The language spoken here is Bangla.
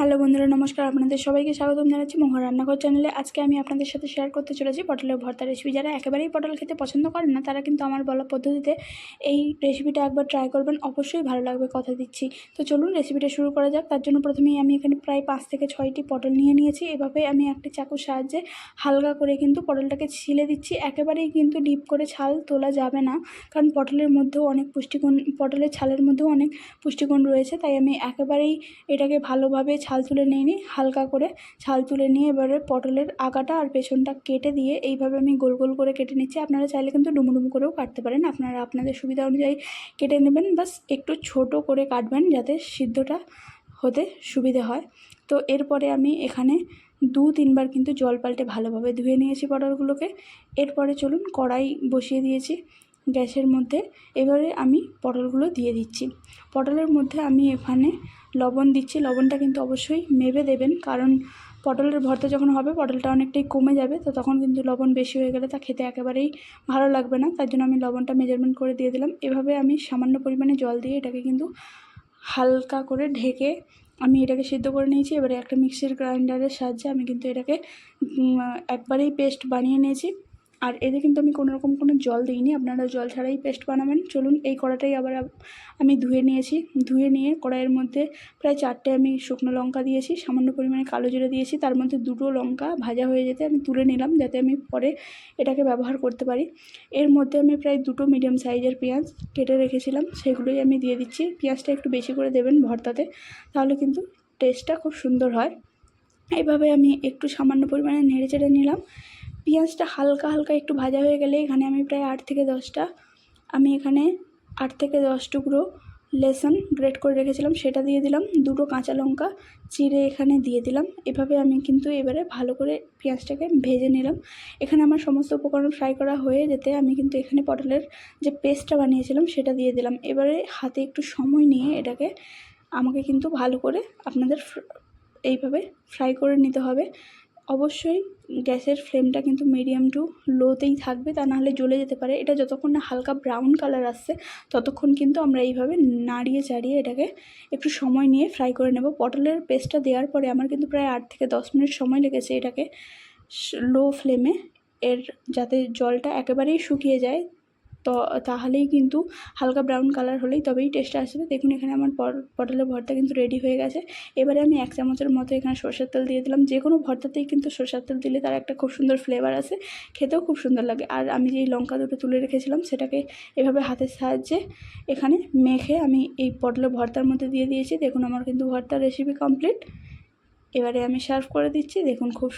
হ্যালো বন্ধুরা, নমস্কার। আপনাদের সবাইকে স্বাগতম জানাচ্ছি মোহন রান্নাঘর চ্যানেলে আজকে আমি আপনাদের সাথে শেয়ার করতে চলেছি পটলের ভর্তা রেসিপি যারা একেবারেই পটল খেতে পছন্দ করেন না, তারা কিন্তু আমার বলা পদ্ধতিতে এই রেসিপিটা একবার ট্রাই করবেন। অবশ্যই ভালো লাগবে কথা দিচ্ছি। তো চলুন রেসিপিটা শুরু করা যাক। তার জন্য প্রথমেই আমি এখানে প্রায় পাঁচ থেকে ছয়টি পটল নিয়ে নিয়েছি। এভাবে আমি একটি চাকুর সাহায্যে হালকা করে কিন্তু পটলটাকে ছিলে দিচ্ছি। একেবারেই কিন্তু ডিপ করে ছাল তোলা যাবে না, কারণ পটলের মধ্যেও অনেক পুষ্টিগুণ, পটলের ছালের মধ্যেও অনেক পুষ্টিগুণ রয়েছে। তাই আমি একেবারেই এটাকে ভালোভাবে ছাল তুলে নিয়ে নিই হালকা করে ছাল তুলে নিয়ে এবারে পটলের আগাটা আর পেছনটা কেটে দিয়ে এইভাবে আমি গোল গোল করে কেটে নিচ্ছি। আপনারা চাইলে কিন্তু ডুমু ডুমু করেও কাটতে পারেন। আপনারা আপনাদের সুবিধা অনুযায়ী কেটে নেবেন। বাস একটু ছোট করে কাটবেন যাতে সিদ্ধটা হতে সুবিধে হয়। তো এরপরে আমি এখানে দু তিনবার কিন্তু জল পাল্টে ভালোভাবে ধুয়ে নিয়েছি পটলগুলোকে। এরপরে চলুন কড়াই বসিয়ে দিয়েছি। গ্যাসের মধ্যে। এবারে আমি পটলগুলো দিয়ে দিচ্ছি। পটলের মধ্যে আমি এখানে লবণ দিচ্ছি। লবণটা কিন্তু অবশ্যই মেপে দেবেন, কারণ পটলের ভর্তা যখন হবে, পটলটা অনেকটাই কমে যাবে, তো তখন কিন্তু লবণ বেশি হয়ে গেলে তা খেতে একেবারেই ভালো লাগবে না। তার জন্য আমি লবণটা মেজারমেন্ট করে দিয়ে দিলাম। এভাবে আমি সামান্য পরিমাণে জল দিয়ে এটাকে কিন্তু হালকা করে ঢেকে আমি এটাকে সিদ্ধ করে নিয়েছি। এবারে একটা মিক্সির গ্রাইন্ডারের সাহায্যে আমি কিন্তু এটাকে একবারেই পেস্ট বানিয়ে নিয়েছি। আর এতে কিন্তু আমি কোনো রকম কোনো জল দিইনি, আপনারা জল ছাড়াই পেস্ট বানাবেন। চলুন, এই কড়াটাই আবার আমি ধুয়ে নিয়েছি। ধুয়ে নিয়ে কড়াইয়ের মধ্যে প্রায় চারটে আমি শুকনো লঙ্কা দিয়েছি, সামান্য পরিমাণে কালো জিরে দিয়েছি। তার মধ্যে দুটো লঙ্কা ভাজা হয়ে যেতে আমি তুলে নিলাম, যাতে আমি পরে এটাকে ব্যবহার করতে পারি। এর মধ্যে আমি প্রায় দুটো মিডিয়াম সাইজের পেঁয়াজ কেটে রেখেছিলাম, সেগুলোই আমি দিয়ে দিচ্ছি। পেঁয়াজটা একটু বেশি করে দেবেন ভর্তাতে, তাহলে কিন্তু টেস্টটা খুব সুন্দর হয়। এইভাবে আমি একটু সামান্য পরিমাণে নেড়ে চেড়ে নিলাম। পেঁয়াজটা হালকা হালকা একটু ভাজা হয়ে গেলে এখানে আমি প্রায় আট থেকে দশটা, আমি এখানে আট থেকে দশ টুকরো লেসন গ্রেট করে রেখেছিলাম, সেটা দিয়ে দিলাম, দুটো কাঁচা লঙ্কা চিড়ে এখানে দিয়ে দিলাম, এভাবে আমি কিন্তু এবারে ভালো করে পেঁয়াজটাকে ভেজে নিলাম। এখানে আমার সমস্ত উপকরণ ফ্রাই করা হয়ে যেতে আমি কিন্তু এখানে পটলের যে পেস্টটা বানিয়েছিলাম, সেটা দিয়ে দিলাম। এবারে হাতে একটু সময় নিয়ে এটাকে আমাকে কিন্তু ভালো করে আপনাদের এইভাবে ফ্রাই করে নিতে হবে। অবশ্যই গ্যাসের ফ্লেমটা কিন্তু মিডিয়াম টু লোতেই থাকবে, তা নাহলে জ্বলে যেতে পারে। এটা যতক্ষণ না হালকা ব্রাউন কালার আসছে, ততক্ষণ কিন্তু আমরা এইভাবে নাড়িয়ে চাড়িয়ে এটাকে একটু সময় নিয়ে ফ্রাই করে নেব। পটলের পেস্টটা দেওয়ার পরে আমার কিন্তু প্রায় আট থেকে দশ মিনিট সময় লেগেছে এটাকে লো ফ্লেমে, এর যাতে জলটা একেবারেই শুকিয়ে যায় তো তাহলেই কিন্তু হালকা ব্রাউন কালার হলেই তবেই টেস্ট আসবে। দেখুন এখানে আমার পটলের ভর্তা কিন্তু রেডি হয়ে গেছে। এবারে আমি এক চামচের মতো এখানে সরষের তেল দিয়ে দিলাম। যে কোনো ভর্তাতেই কিন্তু সরষের তেল দিলে তার একটা খুব সুন্দর ফ্লেভার আসে খেতেও খুব সুন্দর লাগে। আর আমি যেই লঙ্কা দুটো তুলে রেখেছিলাম, সেটাকে এভাবে হাতের সাহায্যে এখানে মেখে আমি এই পটলের ভর্তার মধ্যে দিয়ে দিয়েছি। দেখুন আমার কিন্তু ভর্তার রেসিপি কমপ্লিট এবারে আমি সার্ভ করে দিচ্ছি। দেখুন খুব